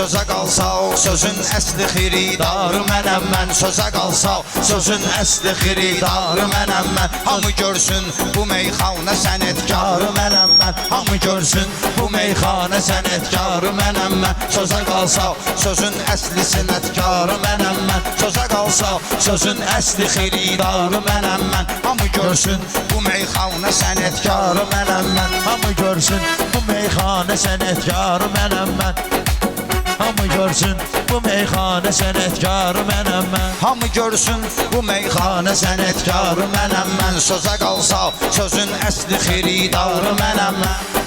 Sözə qalsa o sözün əsli xiridarı mənəm mən. Sözə qalsa sözün əsli xiridarı mənəm mən. Hamı görsün bu meyxanə sənətkarı mənəm mən. Hamı görsün bu meyxanə sənətkarı mənəm mən. Sözə qalsa sözün əsli sənətkarı mənəm mən. Sözə qalsa sözün əsli xiridarı mənəm mən. Hamı görsün bu meyxanə sənətkarı mənəm mən. Hamı görsün bu meyxanə sənətkarı mənəm mən görsün bu meyxanə sənətkarı mənəm mən Hamı görsün bu meyxanə sənətkarı mənəm mən Sözə qalsa sözün əsli xiridarı mənəm mən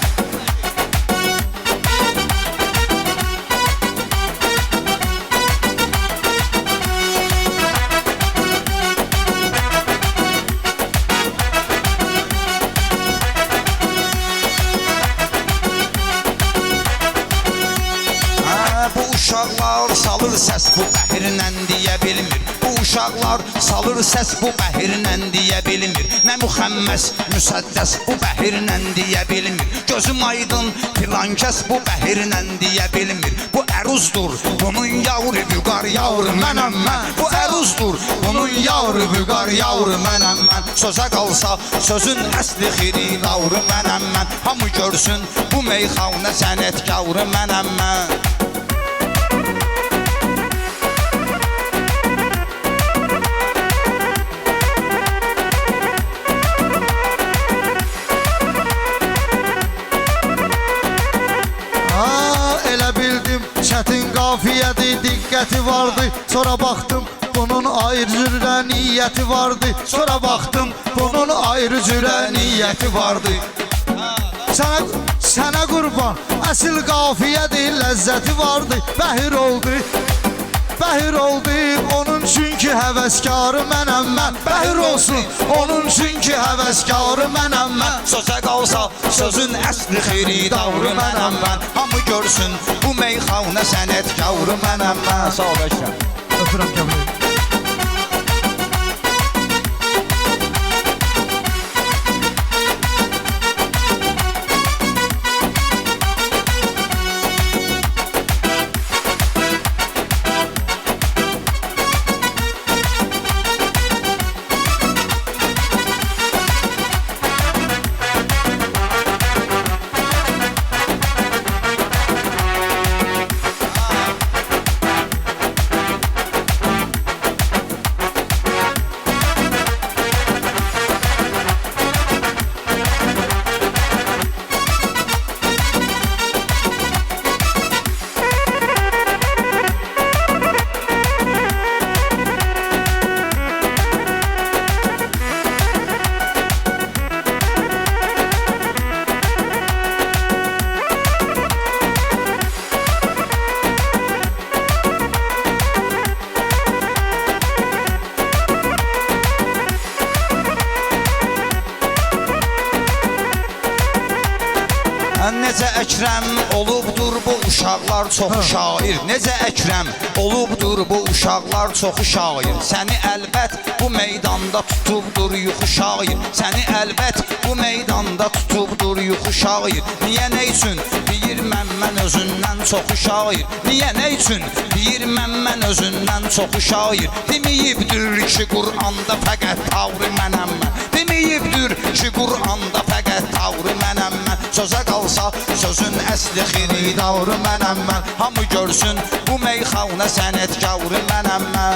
salır səs bu bəhirlə deyə bilmir. Bu uşaqlar salır səs bu bəhirlə deyə bilmir. Nə müxəmməs, müsəddəs bu bəhirlə deyə bilmir. Gözüm aydın, filan kəs bu bəhirlə deyə bilmir. Bu əruzdur, bunun yavru büqar yavru mənəm mən. Bu əruzdur, bunun yavru büqar yavru mənəm mən. Sözə qalsa sözün əsli xirilavru mənəm mən. Hamı görsün bu meyxanə sənətkarı mənəm mən. Vardı. Sonra baxdım bunun ayrı cürə niyyəti vardı. Sonra baxdım bunun ayrı cürə niyyəti vardı. Sənə sənə qurban, əsl qafiyədir, ləzzəti vardı. Bəhir oldu. Bəhir oldu onun çünki həvəskarı mənəm mən. Bəhir olsun onun çünki həvəskarı mənəm mən. Sözə qalsa sözün əsli xiridarı mənəm mən Hamı görsün bu meyxanə sənətkarı mənəm mən Sağ ol əşkəm Öpürəm qəbul. Necə Əkrəm olubdur bu uşaqlar çox şair. Necə Əkrəm olubdur bu uşaqlar çox şair. Səni əlbət bu meydanda tutubdur yuxu şair. Səni əlbət bu meydanda tutubdur yuxu şair. Niyə nə üçün deyirmən mən özündən çox şair? Niyə nə üçün deyirmən mən özündən çox şair? Deməyibdir ki Quranda fəqət tavrı mənəm mən Deməyibdir ki Quranda fəqət tavrı mənəm mən Sözə qalsa sözün əsli xiridarı mənəm mən. Hamı görsün bu meyxanə sənətkarı mənəm mən.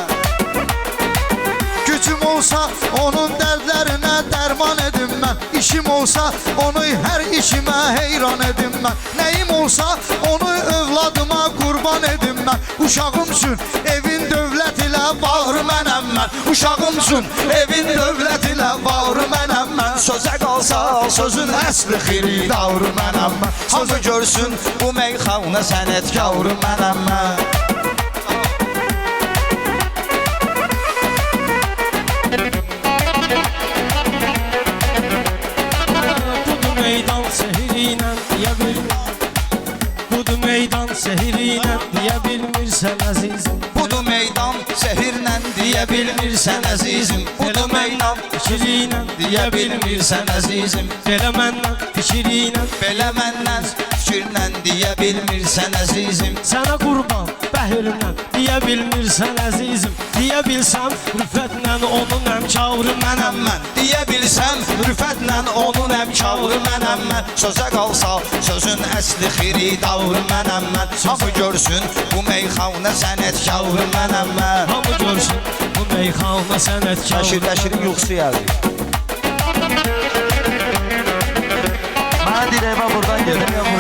Gücüm olsa onun dərdlərinə dərman edim mən. İşim olsa onu hər işimə heyran edim mən. Nəyim olsa onu övladıma qurban edim mən. Uşağım üçün evin dövlət ilə bağrı mənəm mən. Uşağım evin dövlət ilə bağrı mənəm Sözə qalsa sözün əsli xiridarı mənəm. Mən Hamı görsün bu meyxanə sənətkarı mənəm. Mən Budu meydan sehriyle diyebilmir Budu meydan diyebilmirsen azizim Budu meydan bilmirsən əzizim Budu meydan Fikriyle deyə bilmirsən əzizim Belə məndən fikriyle Belə Deyə bilmirsən əzizim Sənə qurban bəhrimlə Deyə bilmirsən əzizim Deyə bilsəm rüfətlə onun əmkarı Mənəm mən deyə bilsəm Rüfətlə onun əmkarı mənəm mən Sözə qalsa sözün əsli xiridavr mənəm mən Hamı görsün bu meyxanə sənətkarı mənəm mən Hamı görsün bu meyxana sənətkarı Bəşir, Bəşirin yuxusu gəldi. Mənə deyirəm, buradan gedim, ya buradan.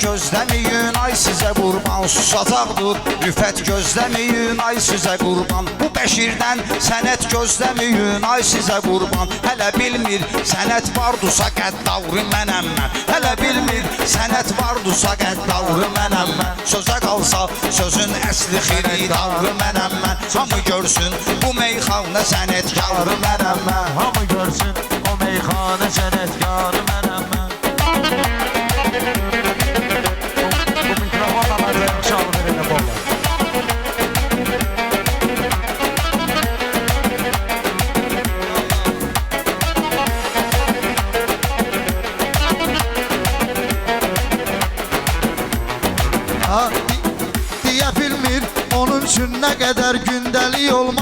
Fəqət gözləməyin Ay sizə qurban susacaqdır Rüfət gözləməyin Ay sizə qurban Bu Bəşirdən sənət gözləməyin Ay sizə qurban Hələ bilmir sənət vardusa qəddavrı mənəm mən Hələ bilmir sənət vardusa qəddavrı mənəm mən Sözə sözün əsli xiridavrı mənəm mən Hamı görsün bu meyxanə sənətkarı mənəm mən Hamı görsün o meyxanə sənətkarı mənəm mən.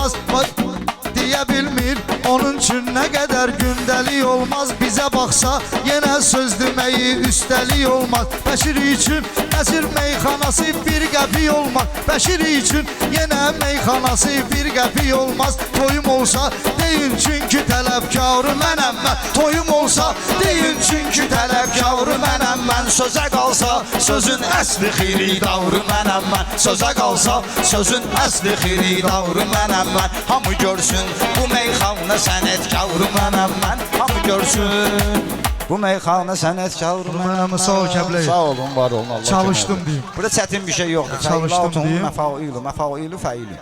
Gündəlik olmaz Üçün nə qədər gündəlik olmaz Bizə baxsa yenə söz deməyi üstəlik olmaz. Bəşir üçün Nəsir meyxanası bir qəpik olmaz. Bəşir üçün yenə meyxanası bir qəpik olmaz. Toyum olsa deyin çünki tələbkarı mənəm mən Toyum olsa deyin çünki tələbkarı mənəm mən Sözə qalsa sözün əsli xiridavrı mənəm mən Sözə qalsa sözün əsli xiridavrı mənəm mən Hamı görsün bu meyxanə sənətkarı mənəm mən Hamı görsün bu meyxanə sənətkarı mənəm mən Sağ ol, Kəblə. Sağ olun, var olun Allah Çalışdım deyim. Burada çətin bir şey yoxdur Çalışdım deyim. Məfailu, məfailu, fəilu